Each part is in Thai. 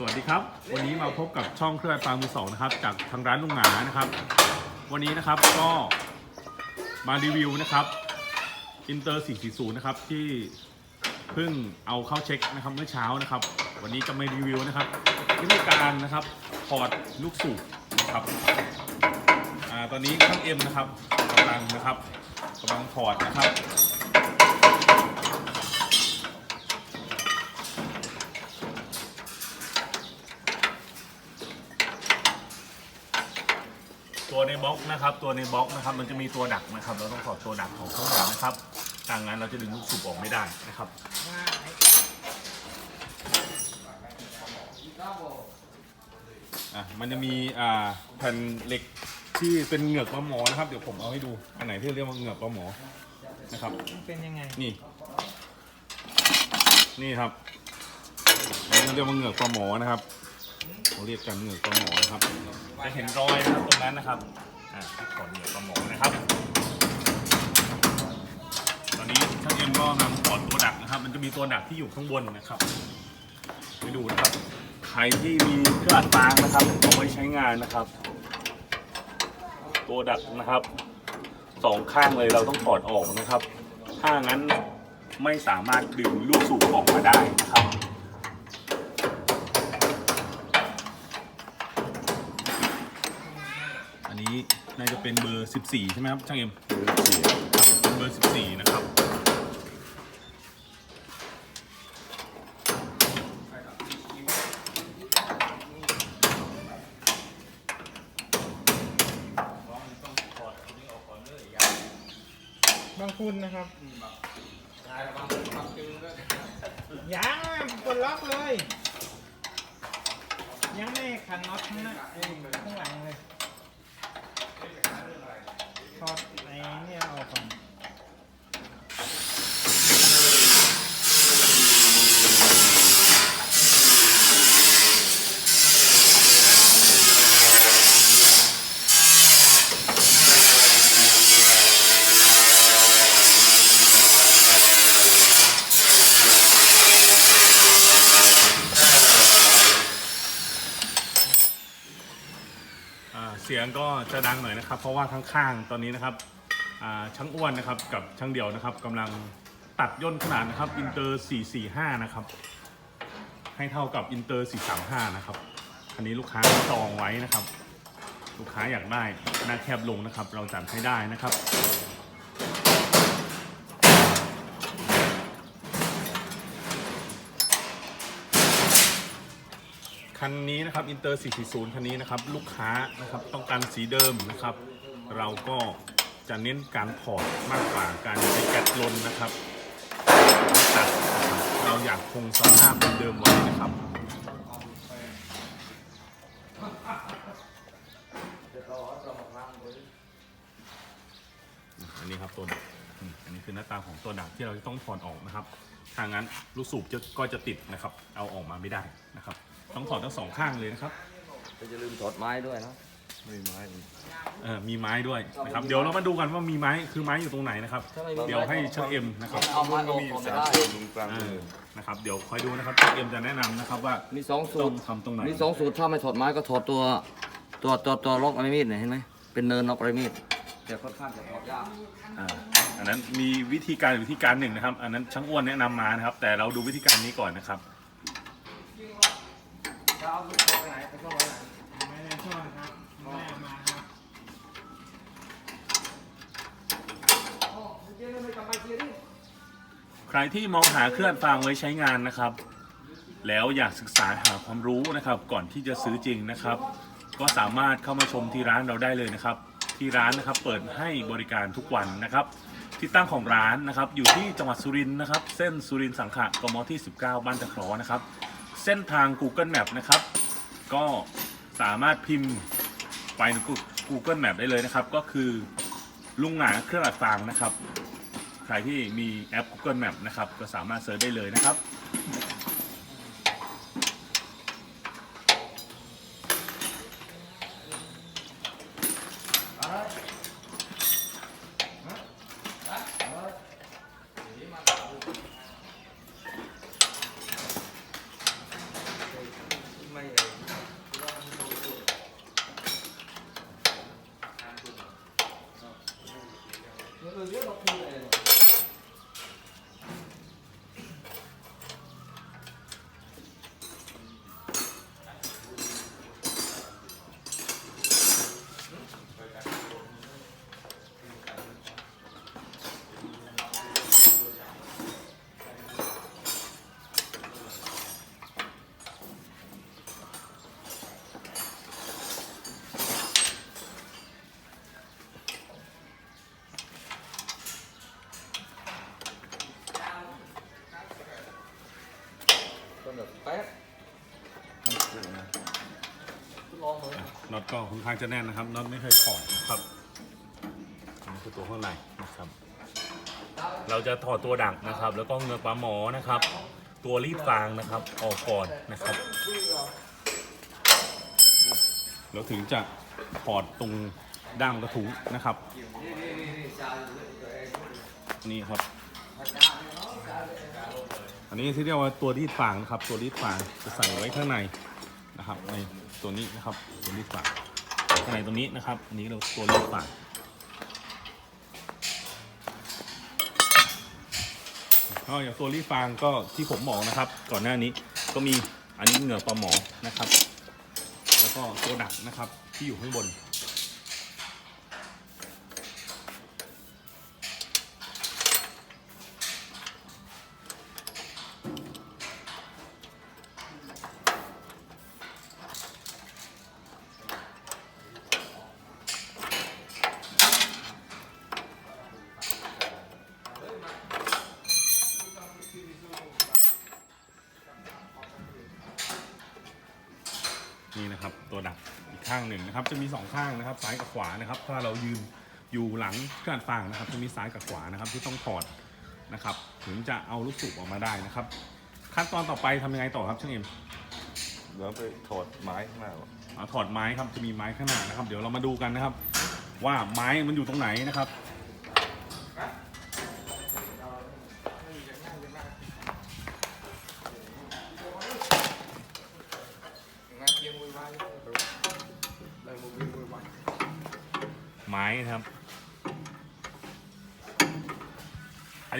สวัสดีครับ วันนี้มาพบกับช่องเครื่องปลามือสองนะครับ จากทางร้านลุงหงานะครับ วันนี้นะครับก็มารีวิวนะครับอินเตอร์440นะครับที่เพิ่งเอาเข้าเช็คนะครับเมื่อเช้านะครับ วันนี้จะมารีวิวนะครับวิธีการนะครับถอดลูกสูบนะครับอ่าตอนนี้ช่างเอ็มนะครับกำลังนะครับกำลังถอดนะครับ ตัวใน บล็อกนะครับ ตัวในบล็อกนะครับ มันจะมีตัวดักนะครับ เราต้องถอดตัวดักของข้างหลังนะครับทางนั้นเราจะดึงลูกสูบออกไม่ได้นะครับอะมันจะมีอ่าแผ่นเหล็กที่เป็นเหงือกปลาหมอนะครับ เดี๋ยวผมเอาให้ดูอันไหนที่เรียกว่าเหงือกปลาหมอนะครับ เป็นยังไง นี่ นี่ครับอันนี้เขาเรียกว่าเหงือกปลาหมอนะครับเขาเรียกกันเหงือกปลาหมอนะครับจะเห็นรอยนะครับตรงนั้นนะครับ อ่าที่ขอนเหงือกปลาหมอนะครับ ตอนนี้ช่างเอ็มก็นำถอดตัวดักนะครับ มันจะมีตัวดักที่อยู่ข้างบนนะครับไปดูนะครับใครที่มีเครื่องอัดฟางนะครับเอาไว้ใช้งานนะครับ ตัวดักนะครับสองข้างเลยเราต้องถอดออกนะครับ ถ้างั้นไม่สามารถดึงลูกสูบออกมาได้นะครับ อันนี้น่าจะ เป็นเบอร์ 14 ใช่ไหมครับช่างเอ็มเป็นเบอร์ 14 นะครับบางคุณนะครับยังกดล็อกเลย ยังไม่ขันน็อตข้างหน้าเอ้ยข้างหลังเลยถอดไอ้เนี่ยออกก่อน อ่า เสียงก็จะดังหน่อยนะครับ เพราะว่าข้างๆตอนนี้นะครับช่างอ้วนนะครับกับช่างเดี่ยวนะครับกำลังตัดย่นขนาดนะครับอินเตอร์445นะครับให้เท่ากับอินเตอร์435นะครับอันนี้ลูกค้าจองไว้นะครับ ลูกค้าอยากได้หน้าแคบลงนะครับ เราจัดให้ได้นะครับ คันนี้นะครับอินเตอร์440 คันนี้นะครับลูกค้านะครับต้องการสีเดิมนะครับ เราก็จะเน้นการถอดมากกว่าการใช้แก๊สลนนะครับตัดนะครับเราอยากคงสภาพเดิมไว้นะครับอันนี้ครับตัวดักอันนี้คือหน้าตาของตัวดักที่เราจะต้องถอดออกนะครับถ้างั้นลูกสูบก็จะติดนะครับ เอาออกมาไม่ได้นะครับ ต้องถอดทั้งสองข้างเลยนะครับก็จะลืมถอดไม้ด้วยนะไม่ไม้เออมีไม้ด้วยนะครับเดี๋ยวเรามาดูกันว่ามีไม้คือไม้อยู่ตรงไหนนะครับ เดี๋ยวให้ช่างเอ็มนะครับเอาไม้ออกก่อนไม่ได้เออนะครับเดี๋ยวคอยดูนะครับช่างเอ็มจะแนะนำนะครับว่ามีสองสูต้อตงรทำตรงไหนมีสองสูตรถ้าไม่ถอดไม้ก็ถอดตัว ตัวตัวตัวล็อกไรมีดเนี่ยเห็นไหมเป็นเนินล็อกไรมีดแต่ค่อนข้างจะถอดยากอ่าอันนั้นมีวิธีการวิธีการหนึ่งนะครับ อันนั้นช่างอ้วนแนะนำมานะครับ แต่เราดูวิธีการนี้ก่อนนะครับ เอาลูกไปไหนไปช่องไหนไม่ได้ช่อนครับไม่ได้เอามาครับใครที่มองหาเครื่องฟางไว้ใช้งานนะครับ แล้วอยากศึกษาหาความรู้นะครับ ก่อนที่จะซื้อจริงนะครับ ก็สามารถเข้ามาชมที่ร้านเราได้เลยนะครับ ที่ร้านนะครับเปิดให้บริการทุกวันนะครับ ที่ตั้งของร้านนะครับ อยู่ที่จังหวัดสุรินทร์นะครับ เส้นสุรินทร์สังขะกมที่ 19 บ้านตะเคราะห์นะครับ เส้นทาง Google Map นะครับ ก็สามารถพิมพ์ไปใน Google Map ได้เลยนะครับ ก็คือลุงหงาเครื่องอัดฟางนะครับ ใครที่มีแอป Google Map นะครับ ก็สามารถเซิร์ชได้เลยนะครับ 그래서 얘 같은 데 ก็ค่อนข้างจะแน่นนะครับน็อตไม่เคยถอดนะครับอันนี่คือตัวข้างในนะครับ เราจะถอดตัวดักนะครับ แล้วก็เงือกปลาหมอนะครับ ตัวรีดฟางนะครับ ออกก่อนนะครับเราถึงจะถอดตรงด้ามกระทุ้งนะครับ นี่ครับ อันนี้ที่เรียกว่าตัวรีดฟางนะครับ ตัวรีดฟางจะใส่ไว้ข้างในนะครับใน ตัวนี้นะครับ ตัวรีดฟางข้างในตรงนี้นะครับ อันนี้เราตัวรีดฟางก็อย่างตัวรีฟางก็ที่ผมบอกนะครับ ก่อนหน้านี้ก็มีอันนี้เหงื่อปลาหมอนะครับ แล้วก็ตัวดักนะครับที่อยู่ข้างบน ข้างหนึ่งนะครับ จะมีสองข้างนะครับ ซ้ายกับขวานะครับ ถ้าเรายืนอยู่หลังเครื่องอัดฟางนะครับ จะมีซ้ายกับขวานะครับ ที่ต้องถอดนะครับ ถึงจะเอาลูกสูบออกมาได้นะครับ ขั้นตอนต่อไปทำยังไงต่อครับช่างเอ็มแล้วไปถอดไม้ข้างหน้าออกเอาถอดไม้ครับจะมีไม้ข้างหน้านะครับ เดี๋ยวเรามาดูกันนะครับ ว่าไม้มันอยู่ตรงไหนนะครับ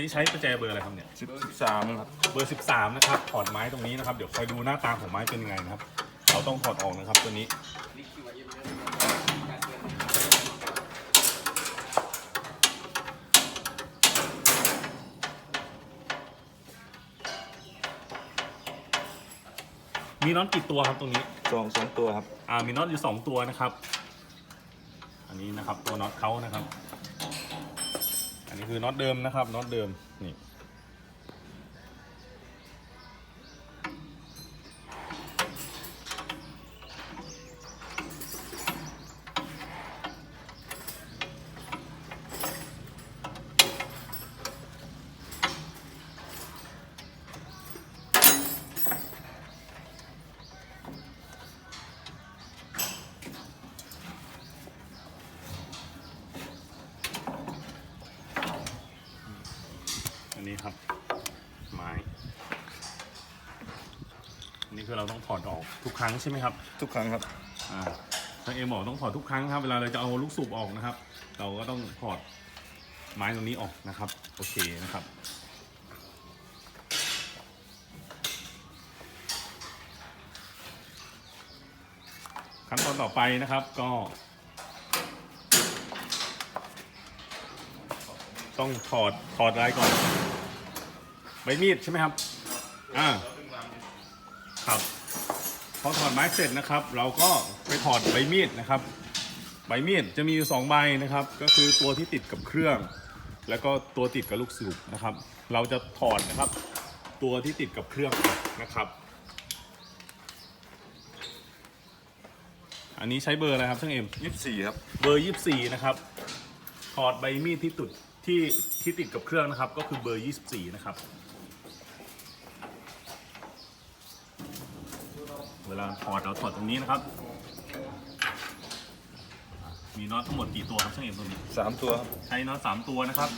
นนี้ใช้ประแจเบอร์อะไรครับเนี่ยสิบสิบสามครับเบอร์ 13 นะครับถอดไม้ตรงนี้นะครับ เดี๋ยวคอยดูหน้าตาของไม้เป็นยังไงนะครับ เราต้องถอดออกนะครับตัวนี้ มีน็อตกี่ตัวครับตรงนี้ สองสองตัวครับ อ่า มีน็อตอยู่สองตัวนะครับ อันนี้นะครับตัวน็อตเขานะครับอั นี่คือน็อตเดิมนะครับน็อตเดิมนี่ เราต้องถอดออกทุกครั้งใช่ไหมครับทุกครั้งครับอ่าทางเอ็มบอกต้องถอดทุกครั้งครับ เวลาเราจะเอาลูกสูบออกนะครับ เราก็ต้องถอดไม้ตรงนี้ออกนะครับโอเคนะครับขั้นตอนต่อไปนะครับก็ ต้องถอดถอดอะไรก่อนใบมีดใช่ไหมครับ อ่าครับ พอถอดไม้เสร็จนะครับ เราก็ไปถอดใบมีดนะครับ ใบมีดจะมีอยู่สองใบนะครับ ก็คือตัวที่ติดกับเครื่อง แล้วก็ตัวติดกับลูกสูบนะครับ เราจะถอดนะครับ ตัวที่ติดกับเครื่องนะครับ อันนี้ใช้เบอร์อะไรครับช่างเอ็มยี่สิบสี่ครับ เบอร์24นะครับ ถอดใบมีดที่ตุดที่ที่ติดกับเครื่องนะครับ ก็คือเบอร์24นะครับ เวลาถอดเราถอดตรงนี้นะครับ มีน็อตทั้งหมดกี่ตัวครับช่างเอ็มตัวนี้สามตัวครับ ใช้น็อตสามตัวนะครับ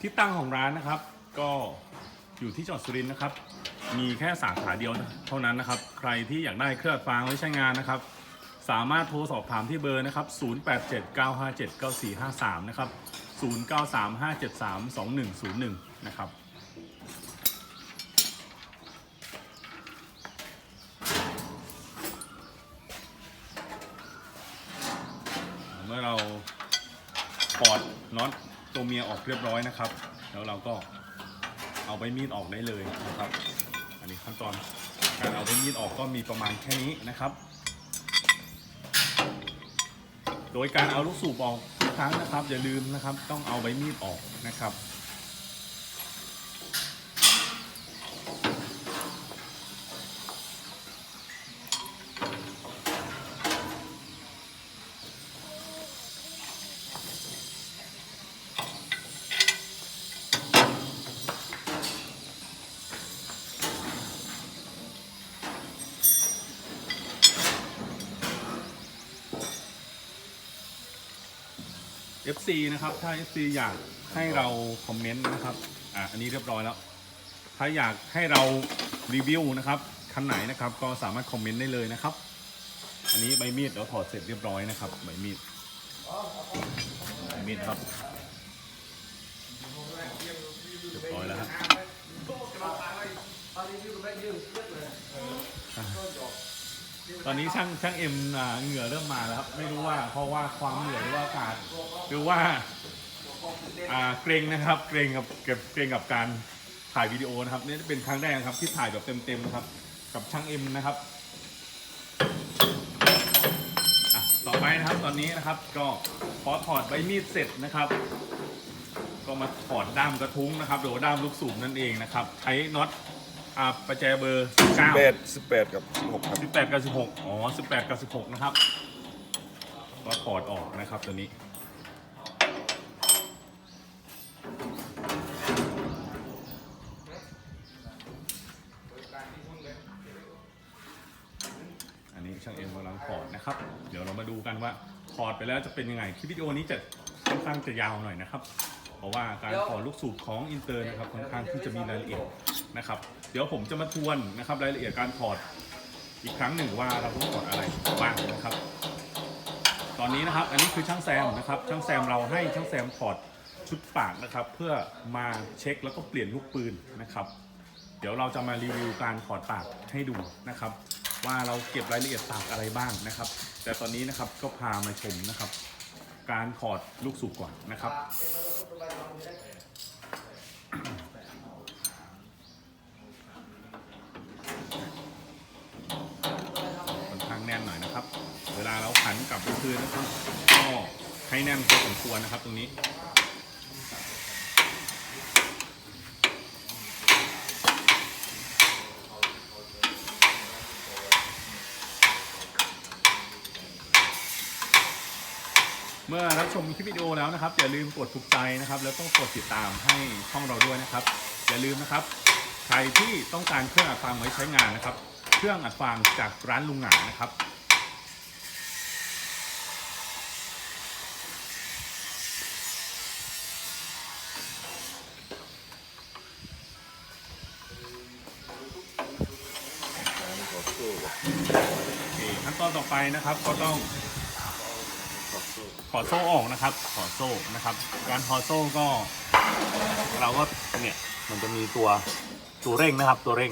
ที่ตั้งของร้านนะครับ ก็อยู่ที่จังหวัดสุรินทร์นะครับ มีแค่สาขาเดียวเท่านั้นนะครับ ใครที่อยากได้เครื่องฟางไว้ใช้งานนะครับ สามารถโทรสอบถามที่เบอร์นะครับ 0879579453 นะครับ 0935732101 นะครับ เมื่อเรา ถอดน็อตตัว เมียออกเรียบร้อยนะครับ แล้วเราก็เอาใบมีดออกได้เลยนะครับ อันนี้ขั้นตอนการเอาใบมีดออกก็มีประมาณแค่นี้นะครับ โดยการเอาลูกสูบออกทุกครั้งนะครับ อย่าลืมนะครับ ต้องเอาใบมีดออกนะครับ FC นะครับ ถ้า FC อยากให้เราคอมเมนต์นะครับ อะอันนี้เรียบร้อยแล้ว ถ้าอยากให้เรารีวิวนะครับคันไหนนะครับ ก็สามารถคอมเมนต์ได้เลยนะครับ อันนี้ใบมีดเราถอดเสร็จเรียบร้อยนะครับ ใบมีด ใบมีดครับ เรียบร้อยแล้วครับ ตอนนี้ช่างช่างเอ็มอ่าเหงื่อเริ่มมาแล้วครับไม่รู้ว่าเพราะว่าความเหนื่อยหรือว่าอากาศหรือว่าอ่าเกรงนะครับเกรงกับเก็บเกรงกับการถ่ายวิดีโอนะครับนี่เป็นครั้งแรกครับที่ถ่ายแบบเต็มๆนะครับ กับช่างเอ็มนะครับอะต่อไปนะครับตอนนี้นะครับ ก็พอถอดใบมีดเสร็จนะครับ ก็มาถอดด้ามกระทุ้งนะครับหรือว่าด้ามลูกสูบนั่นเองนะครับ ใช้น็อต อ่าประแจเบอร์9แปดสิบแปดกับสิบหกครับ18กับ16อ๋อ18กับ16นะครับก็ถอดออกนะครับตัวนี้ อันนี้ช่างเอ็มกำลังถอดนะครับ เดี๋ยวเรามาดูกันว่าถอดไปแล้วจะเป็นยังไงคลิปวิดีโอนี้จะค่อนข้างจะยาวหน่อยนะครับ เพราะว่าการถอดลูกสูบของอินเตอร์นะครับค่อนข้างที่จะมีรายละเอียด นะครับ เดี๋ยวผมจะมาทวนนะครับรายละเอียดการถอดอีกครั้งหนึ่งว่าเราต้องถอดอะไรบ้างนะครับ ตอนนี้นะครับอันนี้คือช่างแซมนะครับ ช่างแซมเราให้ช่างแซมถอดชุดปากนะครับ เพื่อมาเช็คแล้วก็เปลี่ยนลูกปืนนะครับ เดี๋ยวเราจะมารีวิวการถอดปากให้ดูนะครับ ว่าเราเก็บรายละเอียดปากอะไรบ้างนะครับ แต่ตอนนี้นะครับก็พามาชมนะครับ การถอดลูกสูบก่อนนะครับ ค่อนข้างแน่นหน่อยนะครับ เว ลาเราขันกลับคืนนะครับก็ให้แน่นพอสมควรนะครับ ตรงนี้เมื่อรับชมคลิปวิดีโอแล้วนะครับ อย่าลืมกดถูกใจนะครับ แล้วต้องกดติดตามให้ช่องเราด้วยนะครับ อย่าลืมนะครับ ใครที่ต้องการเครื่องอัดฟางไว้ใช้งานนะครับ เครื่องอัดฟางจากร้านลุงหงานะครับ นตอนต่อไปนะครับ ก็ต้องขอสู้ถอดโซ่ออกนะครับถอดโซ่นะครับ การถอดโซ่ก็ เราก็เนี่ยมันจะมีตัวตัวเร่งนะครับ ตัวเร่ง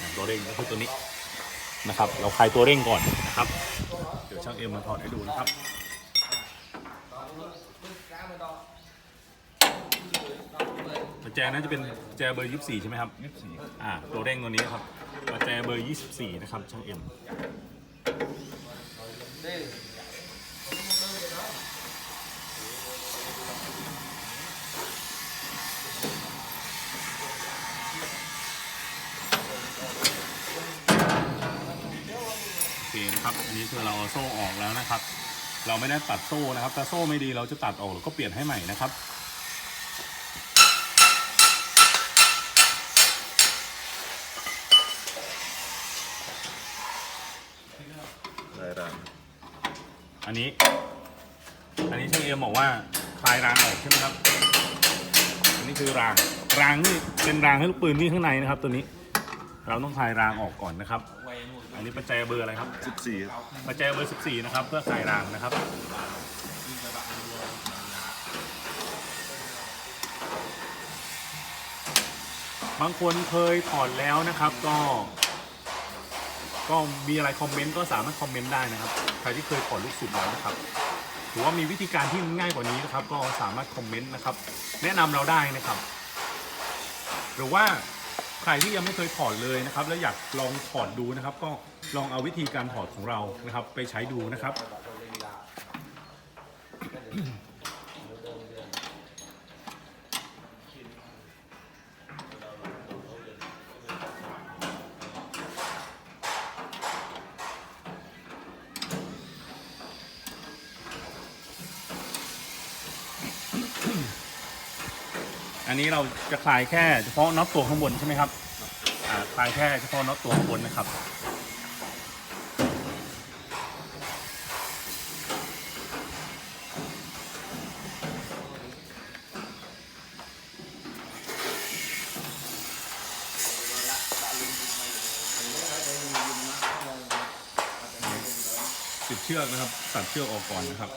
อ่าตัวเร่งก็คือตัวนี้นะครับ เราคลายตัวเร่งก่อนนะครับ เดี๋ยวช่างเอ็มมาถอดให้ดูนะครับประแจน่าจะเป็นประแจเบอร์ 24 ใช่ไหมครับยี่สิบสี่อ่าตัวเร่งตัวนี้ครับประแจเบอร์ 24 นะครับช่างเอ็ม โอเคนะครับ อันนี้คือ เอาโซ่ออกแล้วนะครับ เราไม่ได้ตัดโซ่นะครับถ้าโซ่ไม่ดีเราจะตัดออกแล้วก็เปลี่ยนให้ใหม่นะครับได้รางอันนี้ อันนี้ช่างเอ็มบอกว่าคลายรางออกใช่ไหมครับ อันนี้คือราง รางนี่เป็นรางให้ลูกปืนนี่ข้างในนะครับ ตัวนี้ เราต้องคลายรางออกก่อนนะครับ นนี้ประแจเบอร์อะไรครับสิบสี่ประแจเบอร์ 14 นะครับ เพื่อคลายรางนะครับบางคนเคยถอดแล้วนะครับก็ ก็มีอะไรคอมเมนต์ก็สามารถคอมเมนต์ได้นะครับ ใครที่เคยถอดลูกสูบแล้วนะครับหรือว่ามีวิธีการที่ง่ายกว่านี้นะครับ ก็สามารถคอมเมนต์นะครับ แนะนำเราได้นะครับ หรือว่า ใครที่ยังไม่เคยถอดเลยนะครับ แล้วอยากลองถอดดูนะครับ ก็ลองเอาวิธีการถอดของเรานะครับ ไปใช้ดูนะครับ อันนี้เราจะคลายแค่เฉพาะน็อตตัวข้างบนใช่ไหมครับคลายแค่เฉพาะน็อตตัวข้างบนนะครับติดเชือกนะครับ ตัดเชือกออกก่อนนะครับ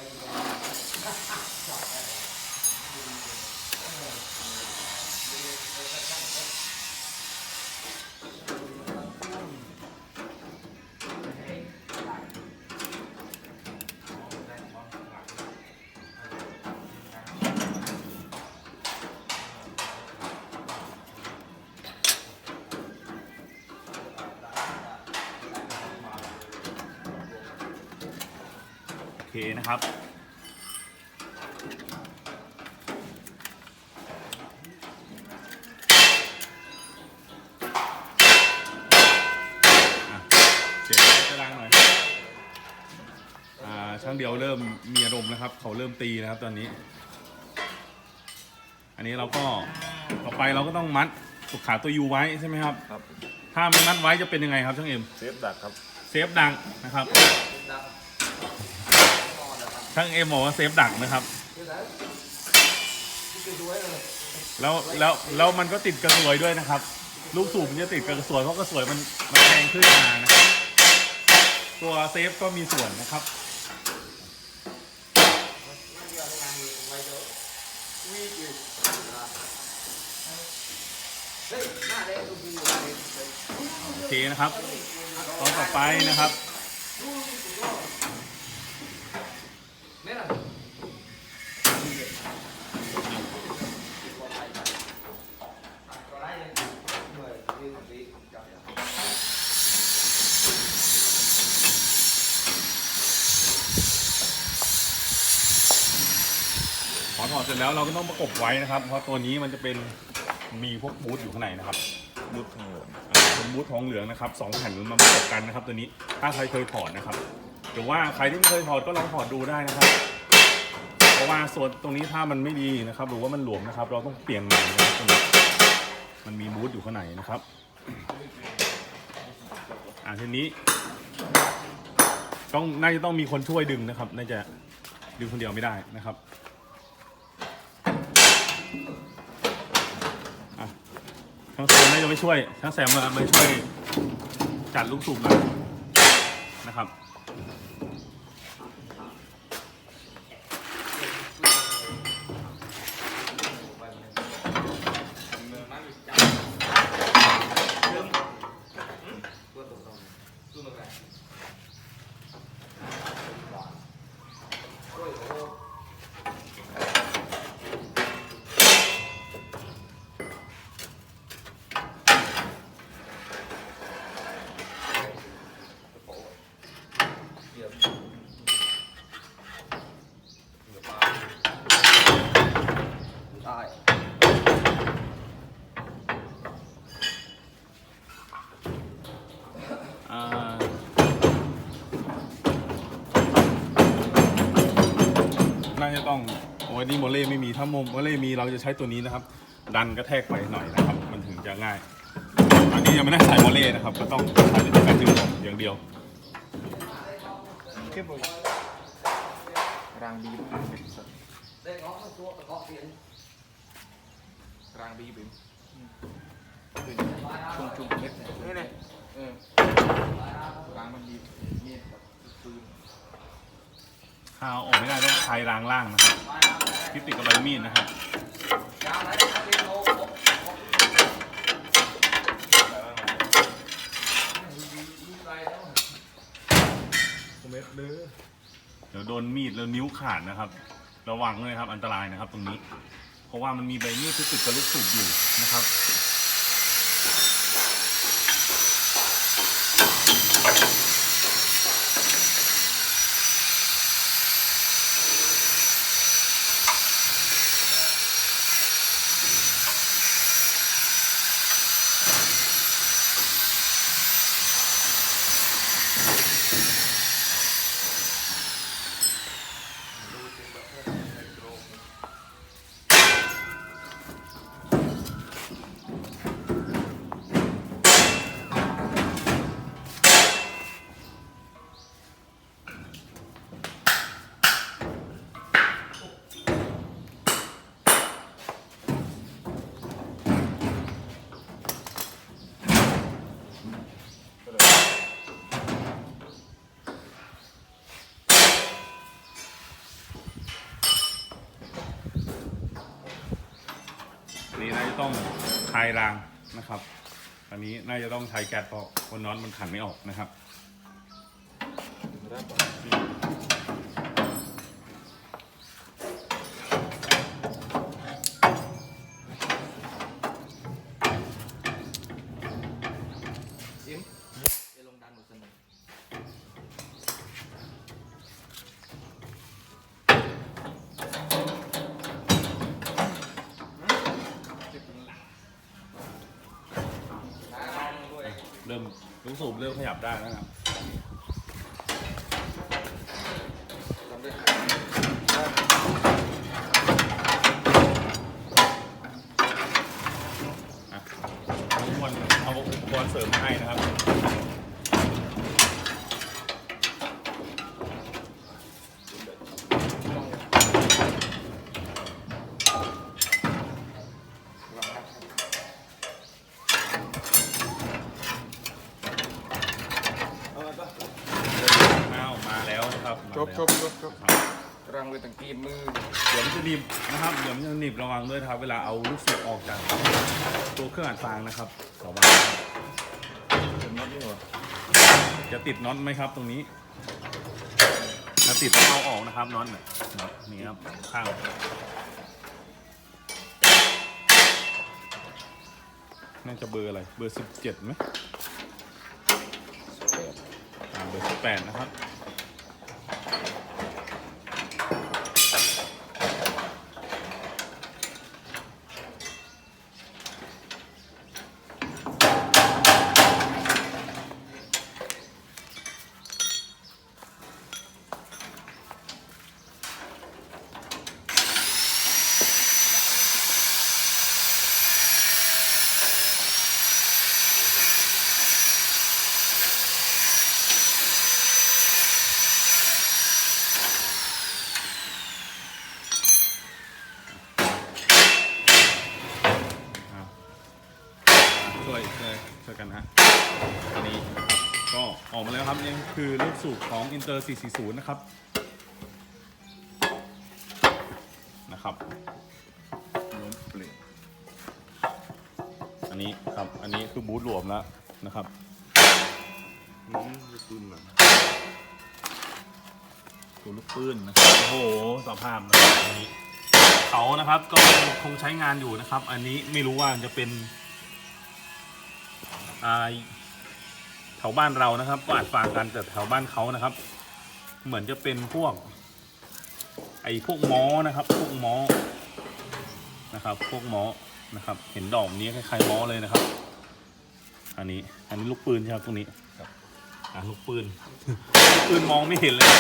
เคนะครับอะเสียงจะดังหน่อยอ่าช่างเดียวเริ่มมีอารมณ์แล้วครับ เขาเริ่มตีนะครับตอนนี้ อันนี้เราก็ต่อไปเราก็ต้องมัดสุกขาตัวยูไว้ใช่ไหมครับ ครับ ถ้าไม่มัดไว้จะเป็นยังไงครับช่างเอ็มเซฟดักครับ เซฟดังนะครับ ช่างเอ็มบอกว่าเซฟดังนะครับ แล้วแล้วแล้วมันก็ติดกระสวยด้วยนะครับ ลูกสูบมันจะติดกระสวยเพราะกระสวยมันมันแทงขึ้นมานะครับ ตัวเซฟก็มีส่วนนะครับโอเคนะครับตอนต่อไปนะครับ พอถอดเสร็จ แล้วเราก็ต้องประกบไว้นะครับ เพราะตัวนี้มันจะเป็นมีพวกบูทอยู่ข้างในนะครับมุดทางเหลืองเป็นบูททองเหลืองนะครับสองแผ่นมาประกบกันนะครับ ตัวนี้ถ้าใครเคยถอดนะครับหรือว่าใครที่ไม่เคยถอดก็ลองถอดดูได้นะครับเพราะว่าส่วนตรงนี้ถ้ามันไม่ดีนะครับหรือว่ามันหลวมนะครับ เราต้องเปลี่ยนใหม่นะครับตรงนี้มันมีบูทอยู่ข้างในนะครับอ่าทีนี้ ต้องน่าจะต้องมีคนช่วยดึงนะครับ น่าจะดึงคนเดียวไม่ได้นะครับ อะ ช่างแซมน่าจะไม่ช่วยช่างแซมมาไม่ช่วยจัดลูกสูบหน่อยนะครับ ต้องโอ้ยนี่โมเล่ไม่มีถ้าโมโมเล่มีเราจะใช้ตัวนี้นะครับ ดันกระแทกไปหน่อยนะครับ มันถึงจะง่าย อันนี้ยังไม่ได้ใส่โมเล่นะครับ ก็ต้องใช้ในการดึงออกอย่างเดียวที่บุยรางบีบได้เงาะตัวเงาะเสียงรางบีบชุมชุมเม็ดเนี่ยนี่เลยเออรางมันบีบมีดกับปืน ถ้าเอาออกไม่ได้ต้องใช้รางล่างนะครับคลิปติดกับใบมีดนะครับเดี๋ยวโดนมีดแล้วนิ้วขาดนะครับ ระวังด้วยครับอันตรายนะครับตรงนี้ เพราะว่ามันมีใบมีดที่ติดกับลูกสูบอยู่นะครับ ต้องคลายรางนะครับ อันนี้น่าจะต้องใช้แก๊สเพราะคนนอนมันขันไม่ออกนะครับ อิมจะลงดันหมดสนุก ลูกสูบเริ่มขยับได้แล้วนะครับ ทำได้ อะทุกคนเอาอุปกรณ์เสริมมาให้นะครับ อ้าวมาแล้วนะครับ จบจบจบจบ ครับ รังเลยตั้งกีนมือเดี๋ยวมันจะหนีบนะครับเดี๋ยวมันจะหนีบระวังด้วยนะครับ เวลาเอาลูกสูบออกจากตัวเครื่องอัดฟางนะครับขอวางเป็นน็อตนี่หว่าจะติดน็อตไหมครับตรงนี้ ถ้าติดต้องเอาออกนะครับน็อตเนี่ยน็อตนี่ครับข้างน่าจะเบอร์อะไร เบอร์สิบเจ็ดไหมเบอร์สิบแปดนะครับ อะช่วย ช่วยช่วยกันนะฮะอันนี้ก็ออกมาแล้วครับนี่คือลูกสูบของ Inter 440 นะครับนะครับล้มเปลี่ยนอันนี้ครับอันนี้คือบูทรวมแล้วนะครับอืมจะปืนหลังตัวลูกปืนนะครับโอ้โหสภาพนะครับอันนี้เขานะครับก็คงใช้งานอยู่นะครับ อันนี้ไม่รู้ว่าจะเป็น แถวบ้านเรานะครับ ก็อาจฝากกันแต่แถวบ้านเขานะครับ เหมือนจะเป็นพวก ไอ้พวกม้อนะครับ พวกม้อนะครับ พวกม้อนะครับ เห็นดอกนี้คล้ายๆม้อเลยนะครับ อันนี้ อันนี้ลูกปืนใช่ไหมตรงนี้อ่าลูกปืนลูกปืนมองไม่เห็นเลย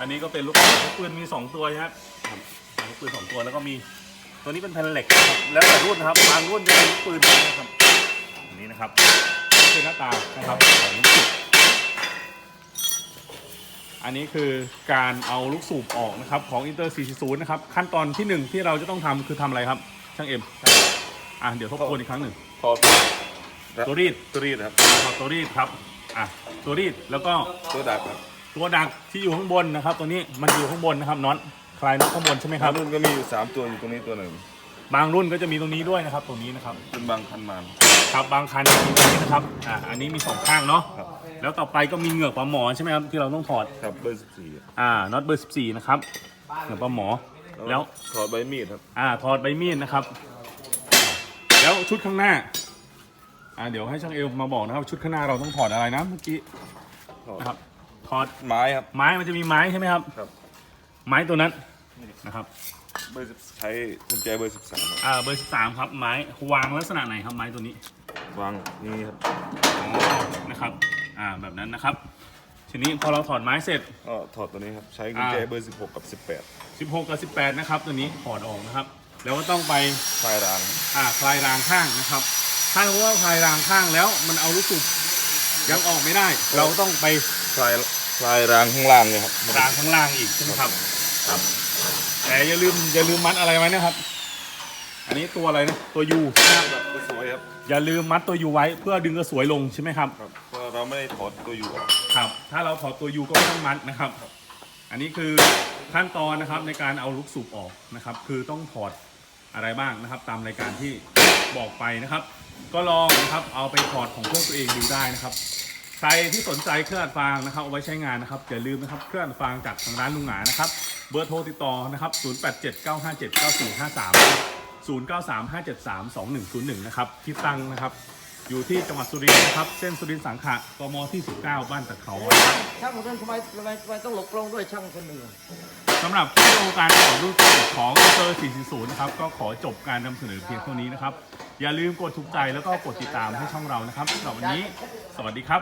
อันนี้ก็เป็นลูกปืนลูกปืนมีสองตัวครับครับลูกปืนสองตัวแล้วก็มีตัวนี้เป็นแผ่นเหล็กนะครับแล้วแต่รุ่นนะครับบางรุ่นจะเป็นลูกปืนนะครับอันนี้นะครับนี่ คือหน้าตานะครับของลูกสูบอันนี้คือการเอาลูกสูบออกนะครับของ Inter 440 นะครับ ขั้นตอนที่หนึ่งที่เราจะต้องทำคือทำอะไรครับ ช่างเอ็มอะเดี๋ยวทบทวนอีกครั้งหนึ่งพอตัวรีดตัวรีดครับขอตัวรีดครับอะตัวรีดแล้วก็ ตัวดักครับตัวดักที่อยู่ข้างบนนะครับ ตัวนี้มันอยู่ข้างบนนะครับน็อตคลายน็อตข้างบนใช่ไหมครับรุ่นก็มีอยู่สามตัวอยู่ตรงนี้ตัวหนึ่ง บางรุ่นก็จะมีตรงนี้ด้วยนะครับตรงนี้นะครับ เป็นบางคันมานครับบางคันมีตรงนี้นะครับอ่าอันนี้มีสองข้างเนาะครับ แล้วต่อไปก็มีเหงือกปลาหมอใช่ไหมครับที่เราต้องถอดครับเบอร์สิบสี่อ่าน็อตเบอร์14นะครับเหงือกปลาหมอแล้ว ถอดใบมีดครับ อ่าถอดใบมีดนะครับ แล้วชุดข้างหน้า อ่าเดี๋ยวให้ช่างเอลมาบอกนะครับ ชุดข้างหน้าเราต้องถอดอะไรนะเมื่อกี้ถอดนะครับถอดไม้ครับ ไม้มันจะมีไม้ใช่ไหมครับ ครับ ไม้ตัวนั้นนะครับ เบอร์สิบใช้กุญแจเบอร์สิบสามอ่าเบอร์13ครับไม้วางลักษณะไหนครับไม้ตัวนี้วางนี่ครับอ๋อนะครับอ่าแบบนั้นนะครับ ทีนี้พอเราถอดไม้เสร็จ ก็ถอดตัวนี้ครับ ใช้กุญแจอ่าเบอร์สิบหกกับสิบแปด16กับ18นะครับ ตัวนี้ถอดออกนะครับ แล้วก็ต้องไปคลายรางอ่าคลายรางข้างนะครับ ถ้ารู้ว่าคลายรางข้างแล้วมันเอาลูกสูบยังออกไม่ได้ เราต้องไปคลายคลายรางข้างล่างเลยครับรางข้างล่างอีกใช่ไหมครับครับ แต่อย่าลืมอย่าลืมมัดอะไรไว้นะครับ อันนี้ตัวอะไรนะตัวยูแบบสวยครับอย่าลืมมัดตัวยูไว้เพื่อดึงกระสวยลงใช่ไหมครับ ครับเพราะเราไม่ได้ถอดตัวอยู่ออกครับ ถ้าเราถอดตัวยูก็ไม่ต้องมัดนะครับ อันนี้คือขั้นตอนนะครับในการเอาลูกสูบออกนะครับ คือต้องถอดอะไรบ้างนะครับ ตามรายการที่บอกไปนะครับ ก็ลองนะครับเอาไปถอดของเครื่องตัวเองดูได้นะครับ ใครที่สนใจเครื่องอัดฟางนะครับเอาไว้ใช้งานนะครับอย่าลืมนะครับเครื่องอัดฟางจากทางร้านลุงหงานะครับเบอร์โทรติดต่อนะครับ 0879579453 0935732101 นะครับที่ตั้งนะครับ อยู่ที่จังหวัดสุรินทร์นะครับ เส้นสุรินทร์สังขะกมที่ 19 บ้านตะเขานะครับช่างคนนั้นทำไมทำไมทำไมต้องหลบกล้องด้วยช่างคนหนึ่งอะสำหรับวิดีโอการต่อรูปของเซอร์440 นะครับ ก็ขอจบการนำเสนอเพียงเท่านี้นะครับ อย่าลืมกดถูกใจแล้วก็กดติดตามให้ช่องเรานะครับสำหรับวันนี้ สวัสดีครับ